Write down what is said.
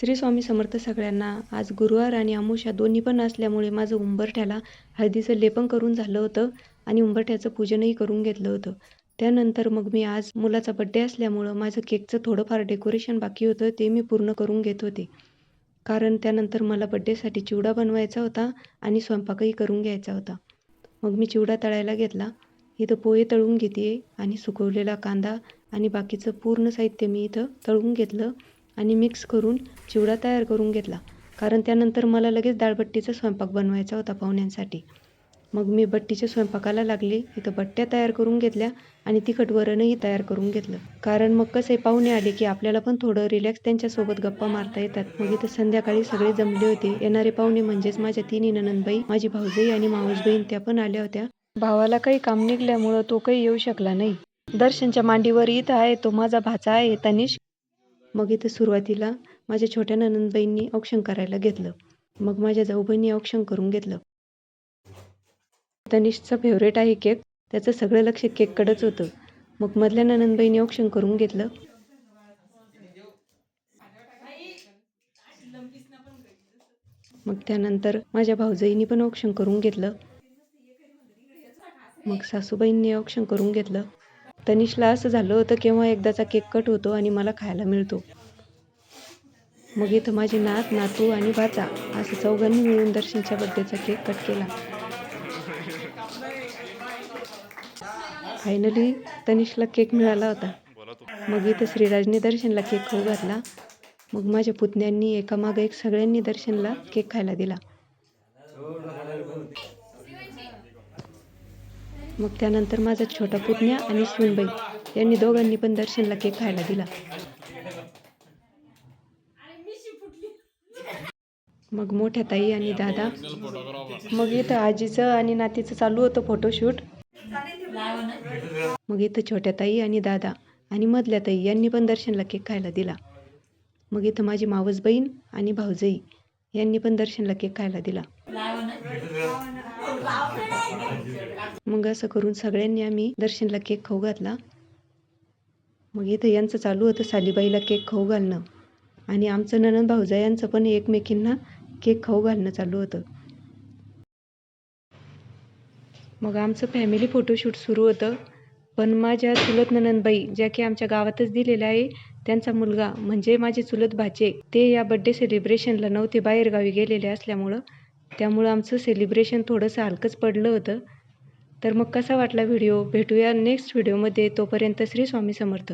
श्री स्वामी समर्थ सगळ्यांना आज गुरुवार आणि अमावस्या दोन्ही पण असल्यामुळे माझं उंबरठ्याला हळदीचं लेपन करून झालं होतं आणि उंबरठ्याचं पूजनही करून घेतलं होतं. त्यानंतर मग मी आज मुलाचा बड्डे असल्यामुळं माझं केकचं थोडंफार डेकोरेशन बाकी होतं ते मी पूर्ण करून घेत होते. कारण त्यानंतर मला बड्डेसाठी चिवडा बनवायचा होता आणि स्वयंपाकही करून घ्यायचा होता. मग मी चिवडा तळायला घेतला. इथं पोहे तळून घेते आणि सुकवलेला कांदा आणि बाकीचं पूर्ण साहित्य मी इथं तळून घेतलं. आणि मिक्स करून चिवडा तयार करून घेतला. कारण त्यानंतर मला लगेच दाळबट्टीचा स्वयंपाक बनवायचा होता पाहुण्यांसाठी. मग मी बट्टीच्या स्वयंपाकाला लागले इथं बट्ट्या तयार करून घेतल्या आणि तिखट वरणही तयार करून घेतलं. कारण मग कसे पाहुणे आले की आपल्याला पण थोडं रिलॅक्स त्यांच्यासोबत गप्पा मारता येतात. मग इथं संध्याकाळी सगळे जमले होते. येणारे पाहुणे म्हणजेच माझ्या तिन्ही ननंदबाई माझी भाऊजाई आणि मावस बहीण त्या पण आल्या होत्या. भावाला काही काम निघल्यामुळं तो काही येऊ शकला नाही. दर्शनच्या मांडीवर इथं आहे तो माझा भाचा आहे तनिष. मग इथं सुरुवातीला माझ्या छोट्या ननंदबाईंनी औक्षण करायला घेतलं. मग माझ्या जाऊबाईंनी औक्षण करून घेतलं. तनिषचा फेवरेट आहे केक. त्याचं सगळं लक्ष केककडंच होतं. मग मधल्या ननंदबाईंनी औक्षण करून घेतलं. मग त्यानंतर माझ्या भाऊजाईंनी पण औक्षण करून घेतलं. मग सासूबाईंनी औक्षण करून घेतलं. तनिषला असं झालं होतं केव्हा एकदाचा केक कट होतो आणि मला खायला मिळतो. मग इथं माझी नात नातू आणि भाचा असं चौघांनी मिळून दर्शनच्या बड्डेचा केक कट केला. फायनली तनिषला केक मिळाला होता. मग इथं श्रीराजने दर्शनला केक खाऊ घातला. मग माझ्या पुतण्यांनी एकामागं एक सगळ्यांनी दर्शनला केक खायला दिला. मग त्यानंतर माझा छोटा पुतण्या आणि शिवणबाई यांनी दोघांनी पण दर्शनला केक खायला दिला. मग मोठ्या ताई आणि दादा मग इथं आजीचं आणि नातीचं चालू होतं फोटोशूट मग इथं छोट्या ताई आणि दादा आणि मधल्या ताई यांनी पण दर्शनला केक खायला दिला. मग इथं माझी मावस बहीण आणि भाऊजाई यांनी पण दर्शनला केक खायला दिला. मग असं करून सगळ्यांनी आम्ही दर्शनला केक खाऊ घातला. मग इथं यांचं चालू होतं सालीबाईला केक खाऊ घालणं. आणि आमचं ननंद भाऊजा यांचं पण एकमेकींना केक खाऊ घालणं चालू होतं. मग आमचं फॅमिली फोटोशूट सुरू होतं. पण माझ्या चुलत ननंदबाई ज्या की आमच्या गावातच दिलेल्या आहे त्यांचा मुलगा म्हणजे माझे चुलत भाचे ते या बड्डे सेलिब्रेशनला नव्हते बाहेरगावी गेलेले असल्यामुळं त्यामुळं आमचं सेलिब्रेशन थोडंसं हलकंच पडलं होतं. तर मग कसा वाटला व्हिडिओ भेटूया नेक्स्ट व्हिडिओमध्ये तोपर्यंत श्री स्वामी समर्थ.